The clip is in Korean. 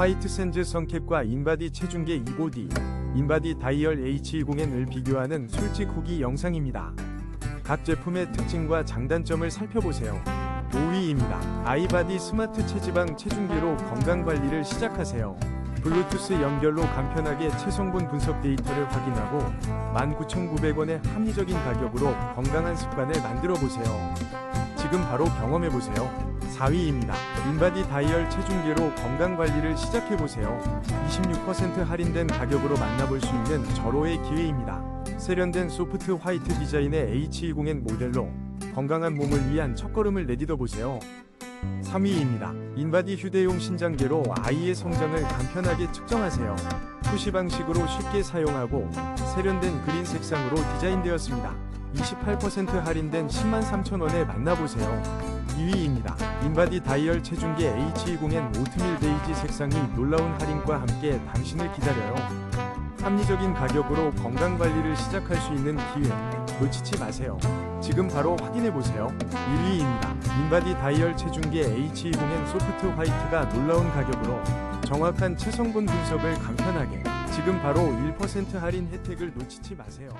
화이트 샌즈 선캡과 인바디 체중계 2고디, 인바디 다이얼 H20N을 비교하는 솔직 후기 영상입니다. 각 제품의 특징과 장단점을 살펴보세요. 5위입니다. 아이바디 스마트 체지방 체중계로 건강 관리를 시작하세요. 블루투스 연결로 간편하게 체성분 분석 데이터를 확인하고 19,900원의 합리적인 가격으로 건강한 습관을 만들어 보세요. 지금 바로 경험해 보세요. 4위입니다. 인바디 다이얼 체중계로 건강 관리를 시작해 보세요. 26% 할인된 가격으로 만나볼 수 있는 절호의 기회입니다. 세련된 소프트 화이트 디자인의 H20N 모델로 건강한 몸을 위한 첫걸음을 내딛어 보세요. 3위입니다. 인바디 휴대용 신장계로 아이의 성장을 간편하게 측정하세요. 푸시 방식으로 쉽게 사용하고 세련된 그린 색상으로 디자인되었습니다. 28% 할인된 10만 3천원에 만나보세요. 2위입니다. 인바디 다이얼 체중계 H20N 오트밀 베이지 색상이 놀라운 할인과 함께 당신을 기다려요. 합리적인 가격으로 건강 관리를 시작할 수 있는 기회 놓치지 마세요. 지금 바로 확인해 보세요. 1위입니다. 인바디 다이얼 체중계 H20N 소프트 화이트가 놀라운 가격으로 정확한 체성분 분석을 간편하게 지금 바로 1% 할인 혜택을 놓치지 마세요.